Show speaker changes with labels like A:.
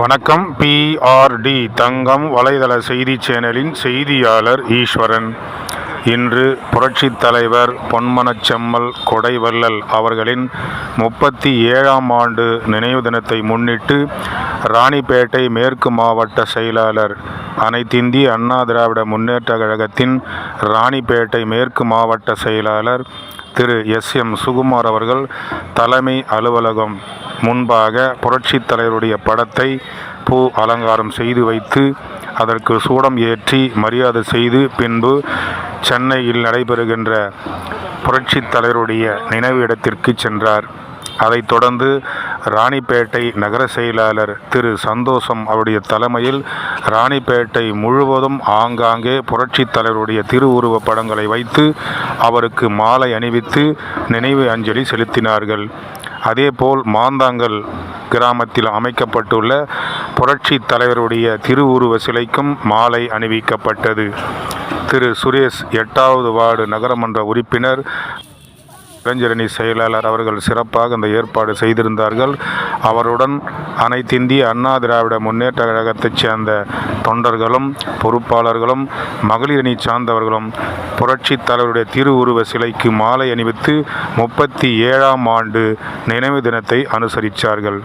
A: வணக்கம். பிஆர்டி தங்கம் வலைதள செய்தி சேனலின் செய்தியாளர் ஈஸ்வரன். இன்று புரட்சித் தலைவர் பொன்மனச்செம்மல் கொடைவள்ளல் அவர்களின் முப்பத்தி ஏழாம் ஆண்டு நினைவு தினத்தை முன்னிட்டு ராணிப்பேட்டை மேற்கு மாவட்ட செயலாளர் அனைத்திந்திய அண்ணா திராவிட முன்னேற்றக் கழகத்தின் ராணிப்பேட்டை மேற்கு மாவட்ட செயலாளர் திரு எஸ் எம் சுகுமார் அவர்கள் தலைமை அலுவலகம் முன்பாக புரட்சித் தலைவருடைய படத்தை பூ அலங்காரம் செய்து வைத்து அதற்கு சூடம் ஏற்றி மரியாதை செய்து பின்பு சென்னையில் நடைபெறுகின்ற புரட்சித் தலைவருடைய நினைவு இடத்திற்கு சென்றார். அதைத் தொடர்ந்து ராணிப்பேட்டை நகர செயலாளர் திரு. சந்தோஷம் அவருடைய தலைமையில் ராணிப்பேட்டை முழுவதும் ஆங்காங்கே புரட்சித் தலைவருடைய திருவுருவப் படங்களை வைத்து அவருக்கு மாலை அணிவித்து நினைவு அஞ்சலி செலுத்தினார்கள். அதேபோல் மாந்தாங்கல் கிராமத்தில் அமைக்கப்பட்டுள்ள புரட்சி தலைவருடைய திருவுருவ சிலைக்கும் மாலை அணிவிக்கப்பட்டது. திரு சுரேஷ் எட்டாவது வார்டு நகரமன்ற உறுப்பினர் இளைஞரணி செயலாளர் அவர்கள் சிறப்பாக இந்த ஏற்பாடு செய்திருந்தார்கள். அவருடன் அனைத்திந்திய அண்ணா திராவிட முன்னேற்ற கழகத்தைச் சேர்ந்த தொண்டர்களும் பொறுப்பாளர்களும் மகளிரணி சார்ந்தவர்களும் புரட்சித் தலைவருடைய திருவுருவ சிலைக்கு மாலை அணிவித்து முப்பத்தி ஏழாம் ஆண்டு நினைவு தினத்தை அனுசரித்தார்கள்